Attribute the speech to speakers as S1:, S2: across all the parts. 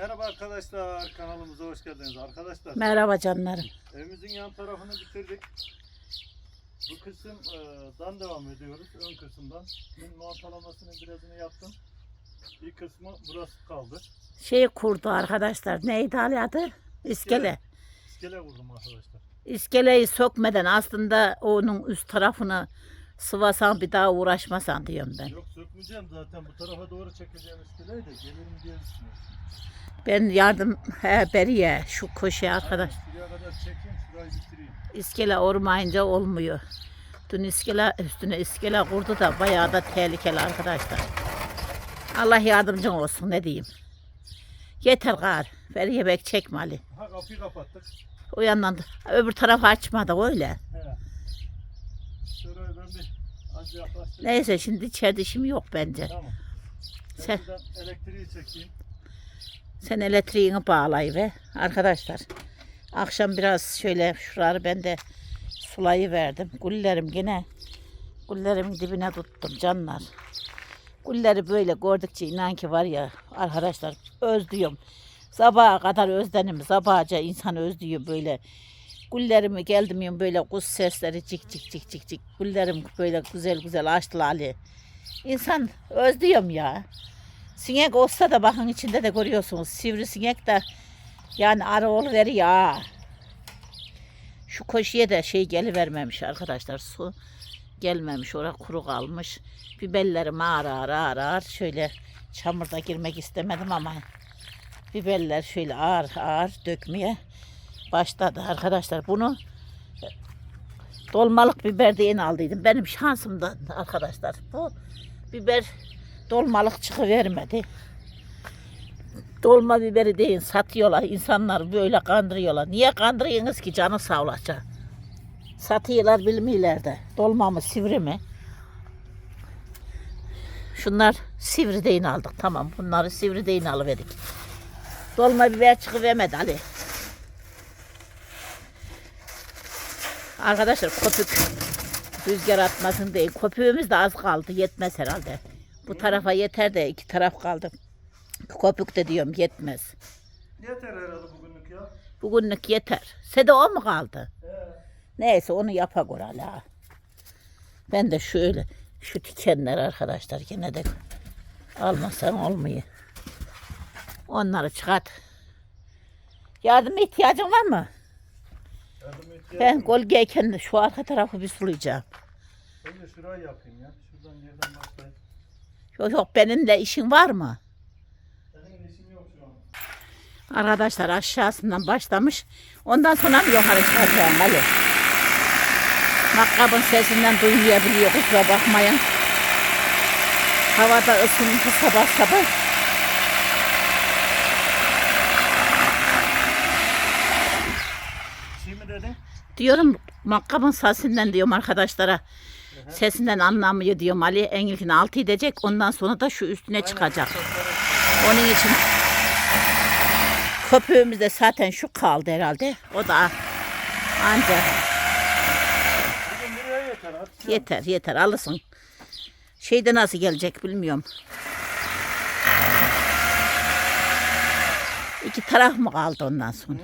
S1: Merhaba arkadaşlar, kanalımıza hoş geldiniz arkadaşlar.
S2: Merhaba canlarım.
S1: Evimizin yan tarafını bitirdik. Bu kısımdan devam ediyoruz, ön kısımdan. Dün montalamasının birazını yaptım. Bir kısmı burası kaldı.
S2: Şey kurdu arkadaşlar. Neydi Ali adı? İskele.
S1: İskele vurdum arkadaşlar.
S2: İskeleyi sökmeden aslında onun üst tarafını sıvasan bir daha uğraşmasan diyorum ben.
S1: Yok sökmeyeceğim zaten, bu tarafa doğru çekeceğim iskeleyi de gelirim diye düşünüyorum.
S2: Ben yardım he beriye şu köşeye arkadaş.
S1: Şuraya kadar çekeyim, şurayı bitireyim.
S2: İskele ormayınca olmuyor. Dün iskele üstüne iskele kurdu da bayağı da tehlikeli arkadaşlar. Allah yardımcın olsun ne diyeyim. Yeter gar. Beriye bek çekme Ali.
S1: Ha kapıyı kapattık.
S2: O yandan da öbür tarafı açmadı öyle.
S1: He. Şurayı ben bir az yaklaştırayım.
S2: Neyse şimdi içeride işim yok bence.
S1: Tamam. Ben
S2: Sen-
S1: elektriği çekeyim.
S2: Sen elektriğini bağlayıver. Arkadaşlar akşam biraz şöyle şuraları ben de sulayı verdim. Güllerim yine güllerimin dibine tuttum canlar. Gülleri böyle gördükçe inan ki var ya arkadaşlar özlüyorum. Sabaha kadar özlenim. Sabahca insan özlüyor böyle. Güllerimi geldim böyle kuş sesleri cik cik cik cik cik. Güllerim böyle güzel güzel açtılar Ali. İnsan özlüyorum ya. Sinek olsa da bakın içinde de görüyorsunuz. Sivri sinek de yani arı oluveriyor ha. Şu koşuya da şey gelivermemiş arkadaşlar. Su gelmemiş. Orada kuru kalmış. Biberlerim ağır ağır ağır ağır. Şöyle çamurda girmek istemedim ama biberler şöyle ağır ağır dökmeye başladı arkadaşlar. Bunu dolmalık biber diye aldıydım. Benim şansımdan arkadaşlar. Bu biber dolmalık çıkıvermedi. Dolma biberi değil satıyorlar. insanlar böyle kandırıyorlar. Niye kandırıyorsunuz ki canı sağ olacak? Satıyorlar bilmiyorlar da. Dolma mı sivri mi? Şunlar sivri değil aldık. Tamam bunları sivri değil alıverdik. Dolma biber çıkıvermedi Ali. Arkadaşlar köpük rüzgar atmasın değil. Köpüğümüz de az kaldı. Yetmez herhalde. Bu tarafa yeter de iki taraf kaldı. Köpük de diyorum yetmez.
S1: Yeter herhalde bugünlük ya.
S2: Bugünlük yeter. Sede o mu kaldı?
S1: He.
S2: Neyse onu yapa hala. Ben de şöyle şu dikenler arkadaşlar yine de almasan olmuyor. Onları çıkart. Yardıma ihtiyacın var mı? Ben golgeyken şu arka tarafı bir sulayacağım.
S1: Ben de şurayı yapayım ya. Şuradan yerden başlayayım.
S2: Yok yok benimle işin var mı?
S1: Benim işim yok şu an.
S2: Arkadaşlar aşağısından başlamış. Ondan sonra mı yukarı çıkacağım Ali? Makkabın sesinden duymayabiliyor kusura bakmayın. Havada ısındı sabah sabah.
S1: Şey mi dedin?
S2: Diyorum makkabın sesinden diyorum arkadaşlara. Sesinden anlamıyor diyorum Ali. En ilkini altı edecek. Ondan sonra da şu üstüne çıkacak. Onun için köpüğümüzde zaten şu kaldı herhalde. O da.
S1: Hadi
S2: Yeter yeter alırsın. Şeyde nasıl gelecek bilmiyorum. İki taraf mı kaldı ondan sonra?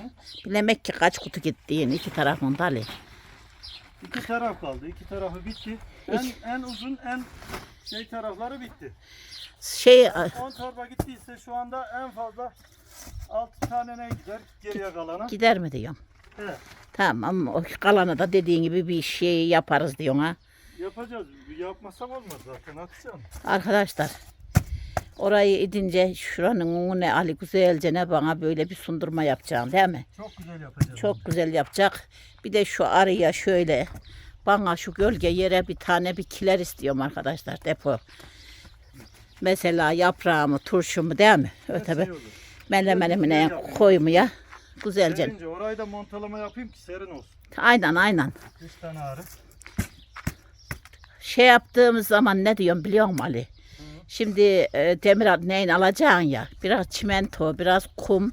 S2: Bilemek ki kaç kutu gittiğin iki tarafın dali.
S1: İki taraf kaldı. İki tarafı bitti. En, en uzun en şey tarafları bitti.
S2: Şey
S1: 10 torba gittiyse şu anda en fazla 6 tane ne gider geriye kalana.
S2: gider mi diyorum.
S1: He,
S2: Tamam o kalanı da dediğin gibi bir şey yaparız diyorsun ha.
S1: yapacağız. Yapmasak olmaz zaten. Atacağım.
S2: Arkadaşlar orayı idince şuranın önüne Ali güzelce ne bana böyle bir sundurma yapacağım değil mi?
S1: Çok güzel yapacağız.
S2: Çok güzel yapacak. Bir de şu araya şöyle bana şu gölge yere bir tane bir kiler istiyorum arkadaşlar depo. Mesela yaprağımı, turşumu değil mi? Öte
S1: şey
S2: bir
S1: yapayım.
S2: koymaya. Güzelce.
S1: Serince orayı da montalama yapayım ki serin olsun.
S2: Aynen aynen.
S1: Üç tane ağrı.
S2: Şey yaptığımız zaman ne diyorum biliyor musun Ali? Şimdi e, demir neyin alacaksın ya? Biraz çimento, biraz kum,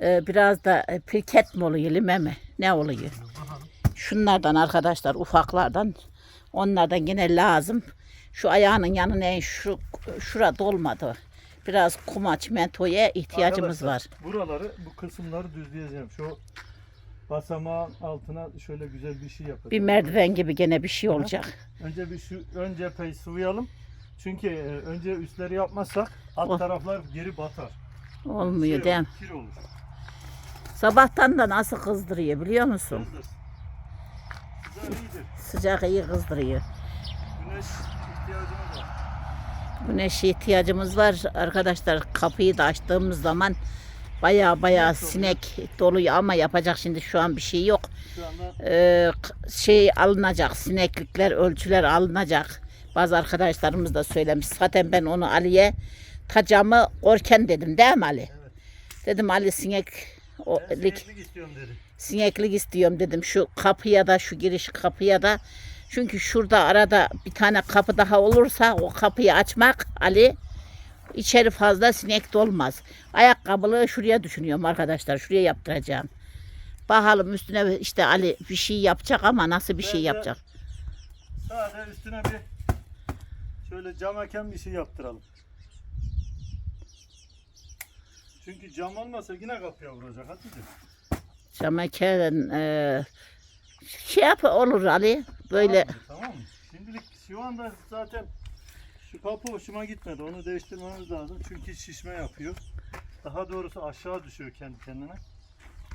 S2: e, biraz da e, pirket mi oluyor, lime mi? Ne oluyor? Şunlardan arkadaşlar ufaklardan. Onlardan yine lazım. Şu ayağının yanına şu şura dolmadı. Biraz kumaç, mentoya ihtiyacımız var.
S1: Arkadaşlar, Buraları, bu kısımları düzleyeceğim. Şu basamağın altına şöyle güzel bir şey yapacağım.
S2: Bir merdiven gibi gene bir şey olacak.
S1: Önce bir şu ön cepheyi sıvayalım. Çünkü e, önce üstleri yapmazsak alt
S2: Oh.
S1: taraflar geri batar.
S2: Olmuyor
S1: Şey
S2: değil mi?
S1: olur, Kir olur.
S2: Sabahtan da nasıl kızdırıyor biliyor musun?
S1: Kızdır. Güzel iyidir.
S2: Sıcak iyi kızdırıyor.
S1: Güneş ihtiyacımız var.
S2: Güneşe ihtiyacımız var. Arkadaşlar kapıyı da açtığımız zaman baya baya
S1: Sinek
S2: sinek doluyor ama yapacak şimdi şu an bir şey yok.
S1: Anda
S2: Ee, şey alınacak sineklikler ölçüler alınacak. Bazı arkadaşlarımız da söylemiş. Zaten ben onu Ali'ye tacamı orken dedim değil mi Ali?
S1: Evet.
S2: Dedim Ali sinek o,
S1: ben
S2: lik,
S1: sineklik istiyorum dedi.
S2: sineklik istiyorum dedim. Şu kapıya da şu giriş kapıya da. Çünkü şurada arada bir tane kapı daha olursa o kapıyı açmak Ali içeri fazla sinek dolmaz. Ayakkabılığı şuraya düşünüyorum arkadaşlar. Şuraya yaptıracağım. Bakalım üstüne işte Ali bir şey yapacak ama nasıl bir şey
S1: Bence-
S2: yapacak?
S1: Sadece üstüne bir şöyle cam hakem bir şey yaptıralım. Çünkü cam olmasa yine kapıya vuracak Hatice.
S2: Şameken e, şey yap olur Ali. Böyle
S1: Tamam? Tamam mı? Şimdilik şu anda zaten şu kapı hoşuma gitmedi. Onu değiştirmemiz lazım. Çünkü şişme yapıyor. Daha doğrusu aşağı düşüyor kendi kendine.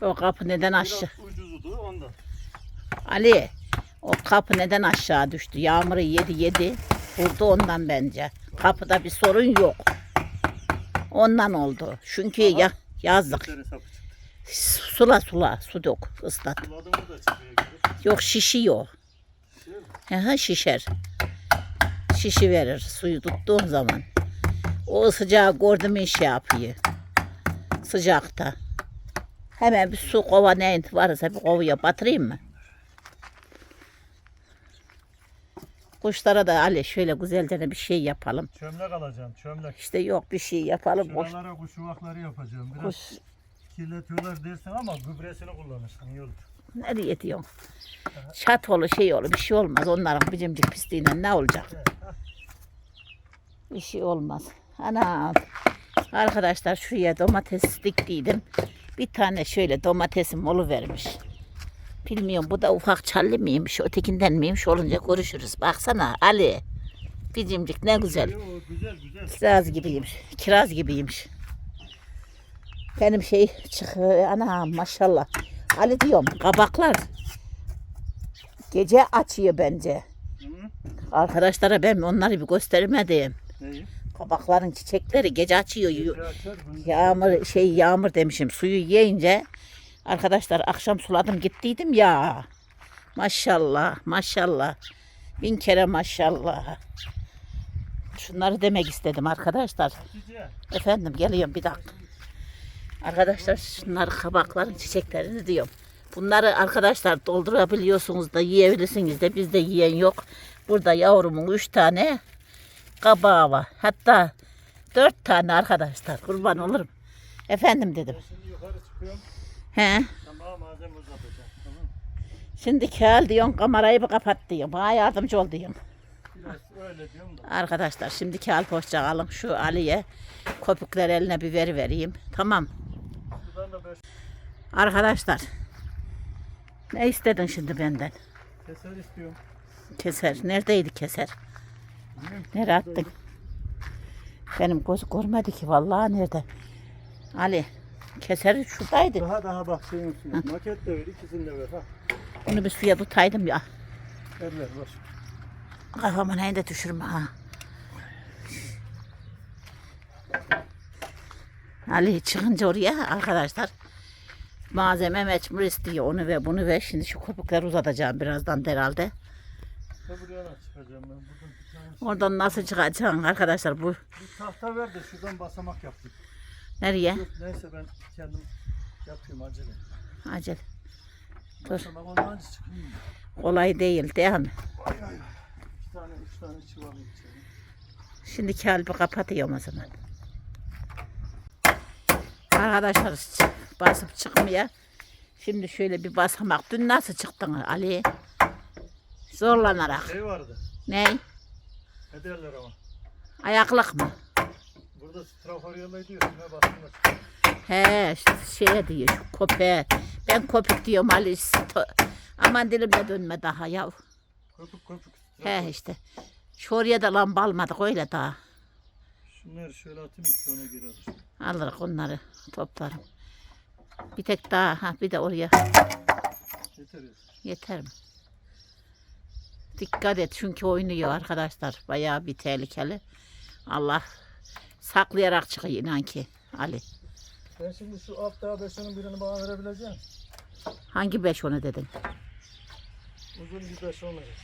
S2: o kapı neden
S1: Biraz
S2: aşağı?
S1: ucuzudu ondan.
S2: Ali o kapı neden aşağı düştü? Yağmuru yedi yedi. Vurdu ondan bence. Kapıda bir sorun yok. Ondan oldu. Çünkü
S1: Aha.
S2: ya,
S1: çıktı.
S2: Sula sula su dök ıslat. Yok şişiyor. Hı hı, şişer. Şişi verir suyu tuttuğun zaman. O sıcağı gördüm mü şey yapıyor. Sıcakta. Hemen bir su kova ne varsa bir kovaya batırayım mı? Kuşlara da Ali şöyle güzelce bir şey yapalım.
S1: Çömlek alacağım. Çömlek.
S2: İşte yok bir şey yapalım.
S1: Şuralara kuş yuvakları yapacağım. Biraz
S2: kuş
S1: kirletiyorlar dersin ama gübresini kullanırsın. iyi olur.
S2: nereye diyorsun? Çat olur şey olur bir şey olmaz. Onların bicimcik pisliğinden ne olacak? Bir şey olmaz. Ana arkadaşlar şuraya domates diktiydim. Bir tane şöyle domatesim oluvermiş. Bilmiyorum bu da ufak çallı mıymış ötekinden miymiş olunca görüşürüz. Baksana Ali. Bicimcik ne güzel.
S1: Güzel güzel.
S2: Kiraz gibiymiş. Kiraz gibiymiş. Benim şey çıkıyor. Ana maşallah. Ali diyorum kabaklar. Gece açıyor bence.
S1: Hı?
S2: Arkadaşlara ben onları bir göstermedim.
S1: Neyi?
S2: Kabakların çiçekleri gece açıyor.
S1: Gece açar,
S2: Yağmur şey yağmur demişim. Suyu yiyince arkadaşlar akşam suladım gittiydim ya. Maşallah maşallah. Bin kere maşallah. Şunları demek istedim arkadaşlar. Efendim geliyorum bir dakika. Arkadaşlar şunlar kabakların çiçeklerini diyorum. Bunları arkadaşlar doldurabiliyorsunuz da yiyebilirsiniz de bizde yiyen yok. Burada yavrumun üç tane kabağı var. Hatta dört tane arkadaşlar kurban olurum. Efendim dedim. He.
S1: Tamam malzeme uzatacağım. Tamam. mı?
S2: Şimdi kel diyorsun kamerayı bir kapat diyorum. Bana yardımcı ol.
S1: Biraz öyle diyorum da.
S2: Arkadaşlar şimdi kel hoşça kalın. Şu Ali'ye köpükler eline bir veri vereyim. Tamam.
S1: Da
S2: Arkadaşlar. Ne istedin şimdi benden?
S1: keser istiyorum.
S2: Keser. Neredeydi keser? Nereye attın? Benim göz görmedi ki vallahi nerede? Ali. Keser şuradaydı.
S1: Daha daha bak şeyin üstüne. Maket de ver, ikisini de ver. Ha.
S2: Onu bir suya tutaydım ya.
S1: Ver ver ver.
S2: Kafamı neyinde düşürme ha. Ali çıkınca oraya arkadaşlar malzeme mecbur istiyor onu ve bunu ve şimdi şu köpükleri uzatacağım birazdan herhalde.
S1: Nasıl çıkacağım
S2: Oradan nasıl çıkacaksın arkadaşlar bu
S1: Bir tahta ver de şuradan basamak yapayım.
S2: Nereye?
S1: Dur, Neyse ben kendim yapayım acele.
S2: Acil. Dur. Kolay değil değil mi?
S1: Ay ay ay. İki tane, üç tane çuval içelim.
S2: Şimdi kalbi kapatıyorum o zaman. Arkadaşlar basıp çıkmaya. Şimdi şöyle bir basamak. Dün nasıl çıktın Ali? Zorlanarak.
S1: Şey vardı.
S2: Ne?
S1: Ne derler ama.
S2: Ayaklık mı?
S1: Burada Orada straforyalı diyor. Ne basınlar.
S2: He işte şeye diyor köpeğe. Ben köpük diyorum Ali. Aman dilimde dönme daha ya.
S1: Köpük köpük.
S2: He işte. Şu oraya da lamba almadık öyle daha.
S1: Şunları şöyle atayım sonra geri alır.
S2: Alırız onları toplarım. Bir tek daha ha bir de oraya
S1: Yeter
S2: yeter mi? Dikkat et çünkü oynuyor arkadaşlar. Bayağı bir tehlikeli. Allah saklayarak çıkıyor inan ki Ali.
S1: Ben şimdi şu alt daha beşoğunun birini bana verebileceğim.
S2: Hangi beş onu dedin?
S1: Uzun bir beşoğun verir.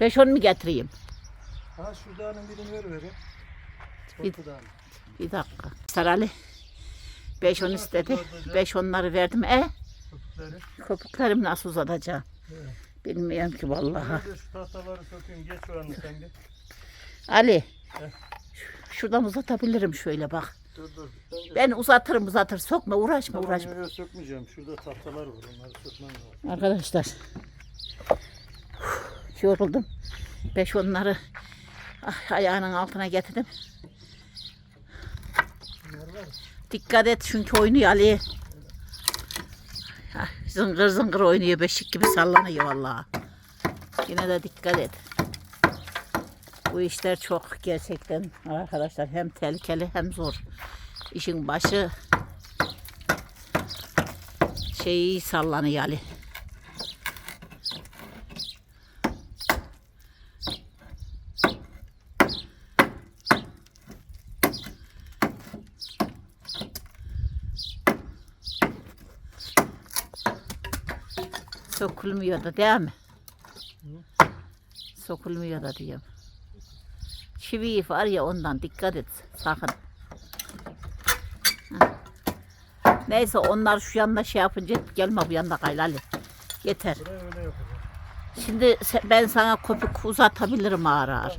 S2: Beş onu mu getireyim?
S1: Ha şuradanın birini ver verin.
S2: Bir-. Bir dakika. Sarali. Beş on istedi. Beş onları verdim. E
S1: Köpükleri.
S2: köpüklerim nasıl uzatacağım?
S1: Evet.
S2: Bilmiyorum ki vallahi.
S1: Şu tahtaları sökeyim. Geç şu anı sen de.
S2: Ali.
S1: Heh.
S2: Şuradan uzatabilirim şöyle bak.
S1: Dur dur. Ben
S2: uzatırım uzatır. Sokma uğraşma
S1: Tamam,
S2: uğraşma.
S1: yok, sökmeyeceğim. Şurada tahtalar var. Onları sökmem lazım.
S2: Arkadaşlar. Yoruldum. Beş onları ah, ayağının altına getirdim. Dikkat et çünkü oynuyor Ali. Ah, Zıngır zıngır oynuyor. Beşik gibi sallanıyor vallahi. Yine de dikkat et. Bu işler çok gerçekten arkadaşlar hem tehlikeli hem zor. İşin başı şeyi sallanıyor Ali. Sokulmuyor da değil mi? Sokulmuyor da diyorum. Çivi var ya ondan dikkat et sakın. Heh. Neyse onlar şu yanda şey yapınca gelme bu yanda kayla Ali. Yeter. Şimdi ben sana köpük uzatabilirim ağır ağır.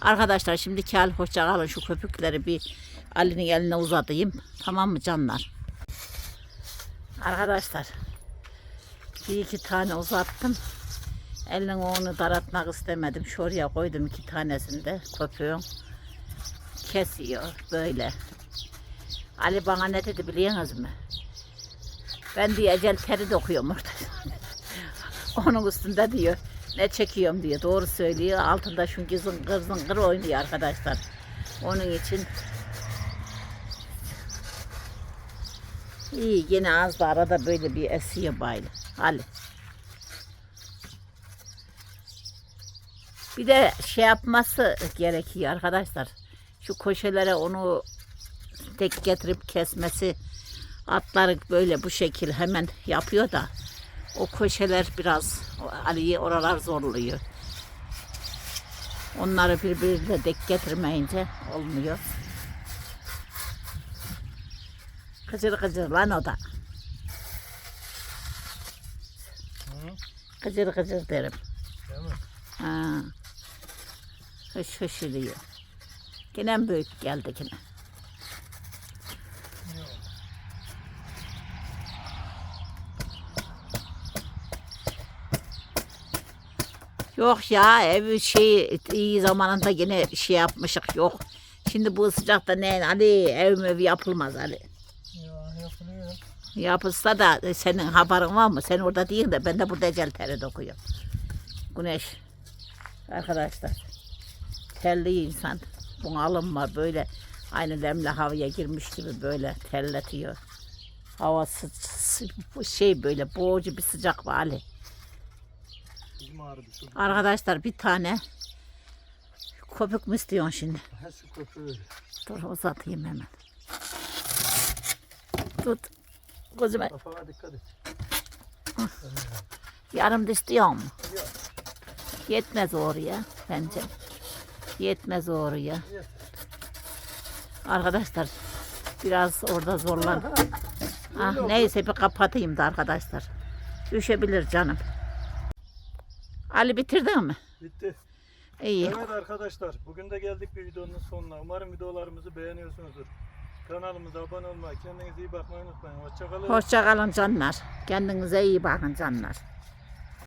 S2: Arkadaşlar şimdi kel hoşça kalın şu köpükleri bir Ali'nin eline uzatayım. Tamam mı canlar? Arkadaşlar bir iki tane uzattım. Elin onu daratmak istemedim. Şuraya koydum iki tanesini de köpüğün. Kesiyor böyle. Ali bana ne dedi biliyorsunuz mu? Ben diye ecel teri dokuyorum orada. Onun üstünde diyor. Ne çekiyorum diyor. Doğru söylüyor. Altında çünkü zıngır zıngır oynuyor arkadaşlar. Onun için iyi yine az da arada böyle bir esiyor baylı. Ali. Bir de şey yapması gerekiyor arkadaşlar. Şu köşelere onu tek getirip kesmesi atları böyle bu şekil hemen yapıyor da o köşeler biraz Ali'yi oralar zorluyor. Onları birbirine dek getirmeyince olmuyor. Kıcır kıcır lan o da. Kıcır kıcır derim.
S1: Değil mi?
S2: Ha. Hış hışırıyor. Yine mi büyük geldi yine. Yok ya ev şey iyi zamanında yine şey yapmışık yok. Şimdi bu sıcakta ne Ali ev mev yapılmaz Ali.
S1: Ya yapılıyor.
S2: Yapılsa da senin haberin var mı? Sen orada değil de ben de burada ecel teri dokuyorum. Güneş. Arkadaşlar. Telli insan. Bunalım var böyle. Aynı lemle havaya girmiş gibi böyle terletiyor. Hava sı- sı- bu şey böyle boğucu bir sıcak var Ali. Arkadaşlar bir tane köpük mü istiyorsun şimdi?
S1: Ha şu köpüğü.
S2: Dur uzatayım hemen. Tut. Gözüme
S1: Kafana dikkat et.
S2: yarım da istiyor mu?
S1: Yok.
S2: Yetmez oraya bence. Yetmez oraya. Arkadaşlar biraz orada zorlan. Ah, neyse bir kapatayım da arkadaşlar. Düşebilir canım. Ali bitirdin mi?
S1: Bitti.
S2: İyi.
S1: Evet arkadaşlar bugün de geldik bir videonun sonuna. Umarım videolarımızı beğeniyorsunuzdur. Kanalımıza abone olmayı, kendinize iyi bakmayı unutmayın. Hoşçakalın.
S2: Hoşça kalın canlar. Kendinize iyi bakın canlar.